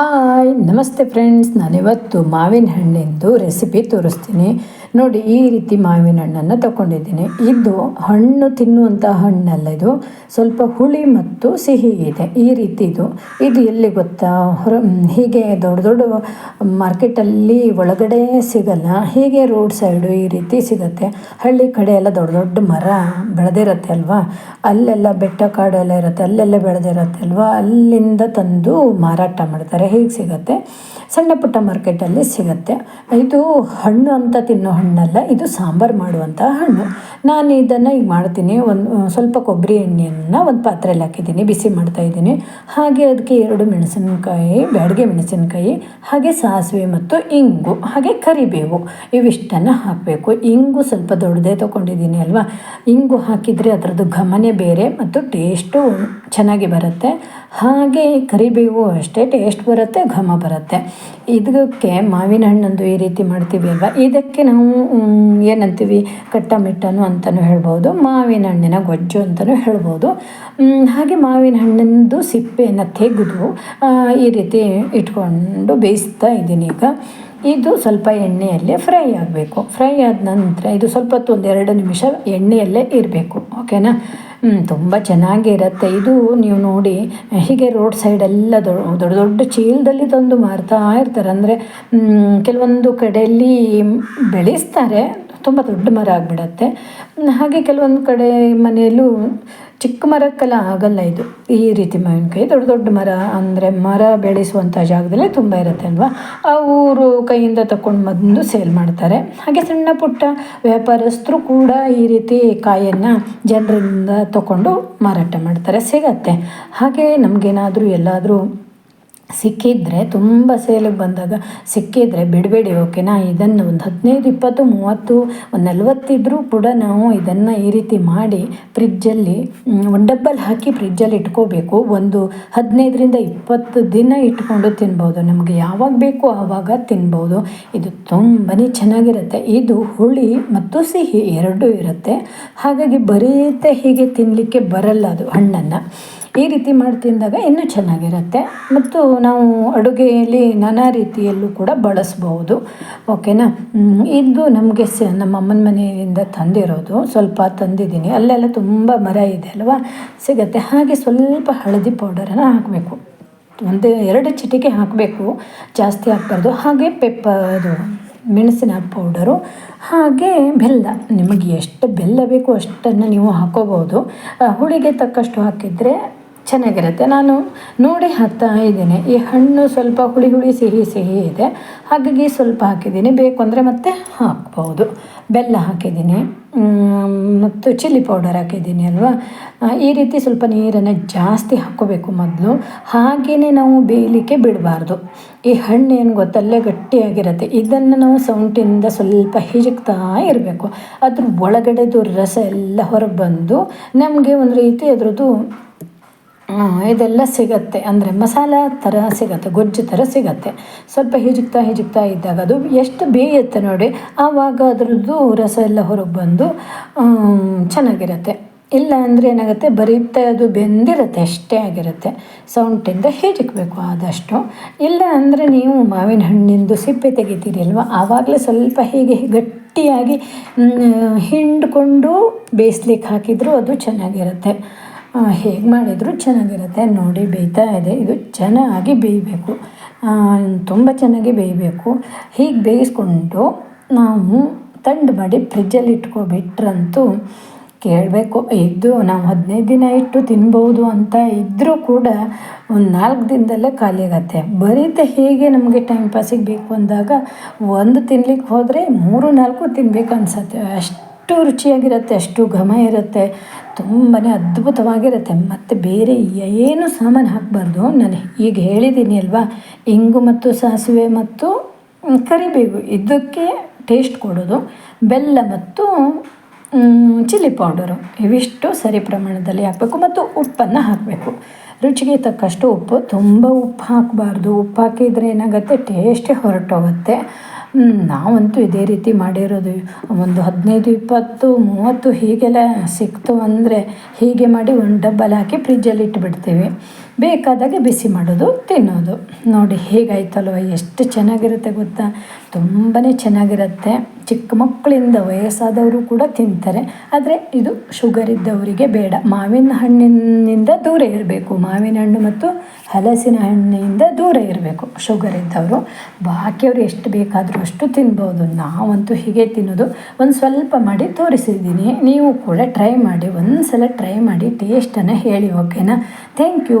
아 ನಮಸ್ತೆ ಫ್ರೆಂಡ್ಸ್. ನಾನಿವತ್ತು ಮಾವಿನ ಹಣ್ಣಿಂದು ರೆಸಿಪಿ ತೋರಿಸ್ತೀನಿ. ನೋಡಿ, ಈ ರೀತಿ ಮಾವಿನ ಹಣ್ಣನ್ನು ತಗೊಂಡಿದ್ದೀನಿ. ಇದು ಹಣ್ಣು ತಿನ್ನುವಂಥ ಹಣ್ಣಲ್ಲ ಇದು. ಸ್ವಲ್ಪ ಹುಳಿ ಮತ್ತು ಸಿಹಿ ಇದೆ. ಈ ರೀತಿ ಇದು. ಇದು ಎಲ್ಲಿ ಗೊತ್ತಾ? ಹೊರ ಹೀಗೆ ದೊಡ್ಡ ದೊಡ್ಡ ಮಾರ್ಕೆಟಲ್ಲಿ ಒಳಗಡೆ ಸಿಗಲ್ಲ. ಹೀಗೆ ರೋಡ್ ಸೈಡು ಈ ರೀತಿ ಸಿಗುತ್ತೆ. ಹಳ್ಳಿ ಕಡೆ ಎಲ್ಲ ದೊಡ್ಡ ದೊಡ್ಡ ಮರ ಬೆಳೆದಿರತ್ತೆ ಅಲ್ವಾ? ಅಲ್ಲೆಲ್ಲ ಬೆಟ್ಟ ಕಾಡೆಲ್ಲ ಇರುತ್ತೆ. ಅಲ್ಲೆಲ್ಲ ಬೆಳೆದಿರತ್ತೆ ಅಲ್ವಾ? ಅಲ್ಲಿಂದ ತಂದು ಮಾರಾಟ ಮಾಡ್ತಾರೆ. ಹೀಗೆ ಸಿಗತ್ತೆ. ಸಣ್ಣ ಪುಟ್ಟ ಮಾರ್ಕೆಟಲ್ಲಿ ಸಿಗುತ್ತೆ. ಇದು ಹಣ್ಣು ಅಂತ ತಿನ್ನೋ ಹಣ್ಣಲ್ಲ, ಇದು ಸಾಂಬಾರು ಮಾಡುವಂಥ ಹಣ್ಣು. ನಾನು ಇದನ್ನು ಈಗ ಮಾಡ್ತೀನಿ. ಒಂದು, ಸ್ವಲ್ಪ ಕೊಬ್ಬರಿ ಎಣ್ಣೆಯನ್ನು ಒಂದು ಪಾತ್ರೆಯಲ್ಲಿ ಹಾಕಿದ್ದೀನಿ, ಬಿಸಿ ಮಾಡ್ತಾ ಇದ್ದೀನಿ. ಹಾಗೆ ಅದಕ್ಕೆ ಎರಡು ಮೆಣಸಿನಕಾಯಿ, ಬ್ಯಾಡಿಗೆ ಮೆಣಸಿನಕಾಯಿ, ಹಾಗೆ ಸಾಸಿವೆ ಮತ್ತು ಇಂಗು, ಹಾಗೆ ಕರಿಬೇವು. ಇವಿಷ್ಟನ್ನು ಹಾಕಬೇಕು. ಇಂಗು ಸ್ವಲ್ಪ ದೊಡ್ಡದೇ ತೊಗೊಂಡಿದ್ದೀನಿ ಅಲ್ವಾ? ಇಂಗು ಹಾಕಿದರೆ ಅದರದ್ದು ಘಮನೇ ಬೇರೆ ಮತ್ತು ಟೇಸ್ಟು ಚೆನ್ನಾಗಿ ಬರುತ್ತೆ. ಹಾಗೆ ಕರಿಬೇವು ಅಷ್ಟೇ ಟೇಸ್ಟ್ ಬರುತ್ತೆ, ಘಮ ಬರುತ್ತೆ. ಇದಕ್ಕೆ ಮಾವಿನ ಹಣ್ಣಂದು ಈ ರೀತಿ ಮಾಡ್ತೀವಿ ಅಲ್ವಾ? ಇದಕ್ಕೆ ನಾವು ಏನಂತೀವಿ? ಕಟ್ಟ ಮಿಟ್ಟನು ಅಂತಲೂ ಹೇಳ್ಬೋದು, ಮಾವಿನ ಹಣ್ಣಿನ ಗೊಜ್ಜು ಅಂತಲೂ ಹೇಳ್ಬೋದು. ಹಾಗೆ ಮಾವಿನ ಹಣ್ಣಿಂದು ಸಿಪ್ಪೆಯನ್ನು ತೆಗೆದು ಈ ರೀತಿ ಇಟ್ಕೊಂಡು ಬೇಯಿಸ್ತಾ ಇದ್ದೀನಿ ಈಗ. ಇದು ಸ್ವಲ್ಪ ಎಣ್ಣೆಯಲ್ಲೇ ಫ್ರೈ ಆಗಬೇಕು. ಫ್ರೈ ಆದ ನಂತರ ಇದು ಸ್ವಲ್ಪ ಹೊತ್ತು ಒಂದು ಎರಡು ನಿಮಿಷ ಎಣ್ಣೆಯಲ್ಲೇ ಇರಬೇಕು. ಓಕೆನಾ? ತುಂಬ ಚೆನ್ನಾಗಿರುತ್ತೆ ಇದು ನೀವು ನೋಡಿ, ಹೀಗೆ ರೋಡ್ ಸೈಡೆಲ್ಲ ದೊಡ್ಡ ದೊಡ್ಡ ದೊಡ್ಡ ಚೀಲದಲ್ಲಿ ತಂದು ಮಾರ್ತಾ ಇರ್ತಾರೆ. ಅಂದರೆ ಕೆಲವೊಂದು ಕಡೆಯಲ್ಲಿ ಬೆಳೆಸ್ತಾರೆ, ತುಂಬ ದೊಡ್ಡ ಮರ ಆಗಿಬಿಡತ್ತೆ. ಹಾಗೆ ಕೆಲವೊಂದು ಕಡೆ ಮನೆಯಲ್ಲೂ ಚಿಕ್ಕ ಮರಕ್ಕೆಲ್ಲ ಆಗಲ್ಲ ಇದು. ಈ ರೀತಿ ಮಾವಿನಕಾಯಿ, ದೊಡ್ಡ ದೊಡ್ಡ ಮರ ಅಂದರೆ ಮರ ಬೆಳೆಸುವಂಥ ಜಾಗದಲ್ಲಿ ತುಂಬ ಇರುತ್ತೆ ಅಲ್ವಾ? ಆ ಊರು ಕೈಯಿಂದ ತಗೊಂಡು ಬಂದು ಸೇಲ್ ಮಾಡ್ತಾರೆ. ಹಾಗೆ ಸಣ್ಣ ಪುಟ್ಟ ವ್ಯಾಪಾರಸ್ಥರು ಕೂಡ ಈ ರೀತಿ ಕಾಯನ್ನು ಜನರಿಂದ ತಗೊಂಡು ಮಾರಾಟ ಮಾಡ್ತಾರೆ. ಸಿಗತ್ತೆ. ಹಾಗೆ ನಮಗೇನಾದರೂ ಎಲ್ಲಾದರೂ ಸಿಕ್ಕಿದ್ರೆ ತುಂಬ ಸೇಲಿಗೆ ಬಂದಾಗ ಸಿಕ್ಕಿದ್ರೆ ಬಿಡಬೇಡಿ ಓಕೆನಾ ಇದನ್ನು ಒಂದು ಹದಿನೈದು, ಇಪ್ಪತ್ತು, ಮೂವತ್ತು, ಒಂದು ನಲ್ವತ್ತಿದ್ರೂ ಕೂಡ ನಾವು ಇದನ್ನು ಈ ರೀತಿ ಮಾಡಿ ಫ್ರಿಜ್ಜಲ್ಲಿ ಒಂದು ಡಬ್ಬಲ್ಲಿ ಹಾಕಿ ಫ್ರಿಜ್ಜಲ್ಲಿ ಇಟ್ಕೋಬೇಕು. ಒಂದು ಹದಿನೈದರಿಂದ ಇಪ್ಪತ್ತು ದಿನ ಇಟ್ಕೊಂಡು ತಿನ್ಬೋದು. ನಮಗೆ ಯಾವಾಗ ಬೇಕು ಆವಾಗ ತಿನ್ಬೋದು. ಇದು ತುಂಬಾ ಚೆನ್ನಾಗಿರುತ್ತೆ. ಇದು ಹುಳಿ ಮತ್ತು ಸಿಹಿ ಎರಡೂ ಇರುತ್ತೆ. ಹಾಗಾಗಿ ಬರೀತೆ ಹೀಗೆ ತಿನ್ನಲಿಕ್ಕೆ ಬರಲ್ಲ ಅದು ಹಣ್ಣನ್ನು. ಈ ರೀತಿ ಮಾಡಿ ತಿಂದಾಗ ಇನ್ನೂ ಚೆನ್ನಾಗಿರುತ್ತೆ. ಮತ್ತು ನಾವು ಅಡುಗೆಯಲ್ಲಿ ನಾನಾ ರೀತಿಯಲ್ಲೂ ಕೂಡ ಬಳಸ್ಬೋದು. ಓಕೆನಾ? ಇದು ನಮಗೆ ಸ, ನಮ್ಮ ಅಮ್ಮನ ಮನೆಯಿಂದ ತಂದಿರೋದು ಸ್ವಲ್ಪ ತಂದಿದ್ದೀನಿ. ಅಲ್ಲೆಲ್ಲ ತುಂಬ ಮರ ಇದೆ ಅಲ್ವಾ? ಸಿಗತ್ತೆ. ಹಾಗೆ ಸ್ವಲ್ಪ ಹಳದಿ ಪೌಡರನ್ನು ಹಾಕಬೇಕು. ಒಂದು ಎರಡು ಚಿಟಿಕೆ ಹಾಕಬೇಕು. ಜಾಸ್ತಿ ಹಾಕ್ಬಾರ್ದು. ಹಾಗೆ ಪೆಪ್ಪ ಅದು ಮೆಣಸಿನ ಪೌಡರು, ಹಾಗೆ ಬೆಲ್ಲ. ನಿಮಗೆ ಎಷ್ಟು ಬೆಲ್ಲ ಬೇಕು ಅಷ್ಟನ್ನು ನೀವು ಹಾಕೋಬೋದು. ಹುಳಿಗೆ ತಕ್ಕಷ್ಟು ಹಾಕಿದರೆ ಚೆನ್ನಾಗಿರುತ್ತೆ. ನಾನು ನೋಡಿ ಹಾಕ್ತಾ ಇದ್ದೀನಿ. ಈ ಹಣ್ಣು ಸ್ವಲ್ಪ ಹುಳಿ ಹುಳಿ ಸಿಹಿ ಸಿಹಿ ಇದೆ. ಹಾಗಾಗಿ ಸ್ವಲ್ಪ ಹಾಕಿದ್ದೀನಿ. ಬೇಕು ಅಂದರೆ ಮತ್ತೆ ಹಾಕ್ಬೋದು. ಬೆಲ್ಲ ಹಾಕಿದ್ದೀನಿ. ಮತ್ತು ಚಿಲ್ಲಿ ಪೌಡರ್ ಹಾಕಿದ್ದೀನಿ ಅಲ್ವಾ? ಈ ರೀತಿ ಸ್ವಲ್ಪ ನೀರನ್ನು ಜಾಸ್ತಿ ಹಾಕ್ಕೋಬೇಕು ಮೊದಲು. ಹಾಗೆಯೇ ನಾವು ಬೇಯಲಿಕ್ಕೆ ಬಿಡಬಾರ್ದು. ಈ ಹಣ್ಣು ಏನು ಗೊತ್ತಲ್ಲೇ ಗಟ್ಟಿಯಾಗಿರುತ್ತೆ. ಇದನ್ನು ನಾವು ಸೌಂಟಿಂದ ಸ್ವಲ್ಪ ಹಿಜಕ್ತಾ ಇರಬೇಕು. ಅದ್ರ ಒಳಗಡೆದು ರಸ ಎಲ್ಲ ಹೊರಗೆ ಬಂದು ನಮಗೆ ಒಂದು ರೀತಿ ಅದ್ರದ್ದು ಇದೆಲ್ಲ ಸಿಗತ್ತೆ. ಅಂದರೆ ಮಸಾಲ ಥರ ಸಿಗತ್ತೆ, ಗೊಜ್ಜು ಥರ ಸಿಗತ್ತೆ. ಸ್ವಲ್ಪ ಹಿಜುಕ್ತಾ ಹಿಜುಕ್ತಾ ಇದ್ದಾಗ ಅದು ಎಷ್ಟು ಬೇಯುತ್ತೆ ನೋಡಿ, ಆವಾಗ ಅದರದ್ದು ರಸ ಎಲ್ಲ ಹೊರಗೆ ಬಂದು ಚೆನ್ನಾಗಿರುತ್ತೆ. ಇಲ್ಲ ಅಂದರೆ ಏನಾಗುತ್ತೆ, ಬರೀತಾ ಅದು ಬೆಂದಿರುತ್ತೆ, ಅಷ್ಟೇ ಆಗಿರುತ್ತೆ. ಸೌಂಟಿಂದ ಹಿಜಕ್ಬೇಕು ಆದಷ್ಟು. ಇಲ್ಲ ಅಂದರೆ ನೀವು ಮಾವಿನ ಹಣ್ಣಿಂದು ಸಿಪ್ಪೆ ತೆಗಿತೀರಿ ಅಲ್ವಾ ಆವಾಗಲೇ ಸ್ವಲ್ಪ ಹೀಗೆ ಗಟ್ಟಿಯಾಗಿ ಹಿಂಡ್ಕೊಂಡು ಬೇಯಿಸ್ಲಿಕ್ಕೆ ಹಾಕಿದರೂ ಅದು ಚೆನ್ನಾಗಿರುತ್ತೆ. ಹೇಗೆ ಮಾಡಿದರೂ ಚೆನ್ನಾಗಿರುತ್ತೆ. ನೋಡಿ ಬೇಯ್ತಾ ಇದೆ. ಇದು ಚೆನ್ನಾಗಿ ಬೇಯಬೇಕು ತುಂಬ ಚೆನ್ನಾಗಿ ಬೇಯಬೇಕು ಹೀಗೆ ಬೇಯಿಸ್ಕೊಂಡು ನಾವು ತಂಡು ಮಾಡಿ ಫ್ರಿಜ್ಜಲ್ಲಿ ಇಟ್ಕೊಬಿಟ್ರಂತೂ ಕೇಳಬೇಕು. ಇದು ನಾವು ಹದಿನೈದು ದಿನ ಇಟ್ಟು ತಿನ್ಬೋದು ಅಂತ ಇದ್ದರೂ ಕೂಡ ಒಂದು ನಾಲ್ಕು ದಿನದಲ್ಲೇ ಖಾಲಿ ಆಗತ್ತೆ ಬರೀತೆ ಹೇಗೆ ನಮಗೆ ಟೈಮ್ ಪಾಸಿಗೆ ಬೇಕು ಅಂದಾಗ ಒಂದು ತಿನ್ಲಿಕ್ಕೆ ಹೋದರೆ ಮೂರು, ನಾಲ್ಕು ತಿನ್ಬೇಕು ಅನ್ಸತ್ತೆ. ಅಷ್ಟು ಅಷ್ಟು ರುಚಿಯಾಗಿರುತ್ತೆ, ಅಷ್ಟು ಘಮ ಇರುತ್ತೆ ತುಂಬಾ ಅದ್ಭುತವಾಗಿರುತ್ತೆ. ಮತ್ತು ಬೇರೆ ಏನು ಸಾಮಾನು ಹಾಕಬಾರ್ದು? ನಾನು ಈಗ ಹೇಳಿದ್ದೀನಿ ಅಲ್ವಾ? ಇಂಗು ಮತ್ತು ಸಾಸಿವೆ ಮತ್ತು ಕರಿಬೇವು. ಇದಕ್ಕೆ ಟೇಸ್ಟ್ ಕೊಡೋದು. ಬೆಲ್ಲ ಮತ್ತು ಚಿಲ್ಲಿ ಪೌಡರು ಇವಿಷ್ಟು ಸರಿ ಪ್ರಮಾಣದಲ್ಲಿ ಹಾಕಬೇಕು ಮತ್ತು ಉಪ್ಪನ್ನು ಹಾಕಬೇಕು. ರುಚಿಗೆ ತಕ್ಕಷ್ಟು ಉಪ್ಪು. ತುಂಬ ಉಪ್ಪು ಹಾಕಬಾರ್ದು. ಉಪ್ಪು ಹಾಕಿದರೆ ಏನಾಗುತ್ತೆ? ಟೇಸ್ಟೇ ಹೊರಟೋಗುತ್ತೆ. ನಾವಂತೂ ಇದೇ ರೀತಿ ಮಾಡಿರೋದು. ಒಂದು ಹದಿನೈದು, ಇಪ್ಪತ್ತು, ಮೂವತ್ತು ಹೀಗೆಲ್ಲ ಸಿಕ್ತು ಅಂದರೆ ಹೀಗೆ ಮಾಡಿ ಒಂದು ಡಬ್ಬಲ್ಲಿ ಹಾಕಿ ಫ್ರಿಜ್ಜಲ್ಲಿ ಇಟ್ಬಿಡ್ತೀವಿ. ಬೇಕಾದಾಗೆ ಬಿಸಿ ಮಾಡೋದು, ತಿನ್ನೋದು. ನೋಡಿ ಹೇಗಾಯ್ತಲ್ವ, ಎಷ್ಟು ಚೆನ್ನಾಗಿರುತ್ತೆ ಗೊತ್ತಾ? ತುಂಬಾ ಚೆನ್ನಾಗಿರುತ್ತೆ. ಚಿಕ್ಕ ಮಕ್ಕಳಿಂದ ವಯಸ್ಸಾದವರು ಕೂಡ ತಿಂತಾರೆ. ಆದರೆ ಇದು ಶುಗರ್ ಇದ್ದವರಿಗೆ ಬೇಡ. ಮಾವಿನ ಹಣ್ಣಿನಿಂದ ದೂರ ಇರಬೇಕು. ಮಾವಿನ ಹಣ್ಣು ಮತ್ತು ಹಲಸಿನ ಹಣ್ಣಿನಿಂದ ದೂರ ಇರಬೇಕು ಶುಗರ್ ಇದ್ದವರು. ಬಾಕಿಯವರು ಎಷ್ಟು ಬೇಕಾದರೂ ಅಷ್ಟು ತಿನ್ಬೋದು. ನಾವಂತೂ ಹೀಗೆ ತಿನ್ನೋದು. ಒಂದು ಸ್ವಲ್ಪ ಮಾಡಿ ತೋರಿಸಿದ್ದೀನಿ. ನೀವು ಕೂಡ ಟ್ರೈ ಮಾಡಿ. ಒಂದು ಸಲ ಟ್ರೈ ಮಾಡಿ, ಟೇಸ್ಟನ್ನು ಹೇಳಿ, ಓಕೆನಾ? Thank you.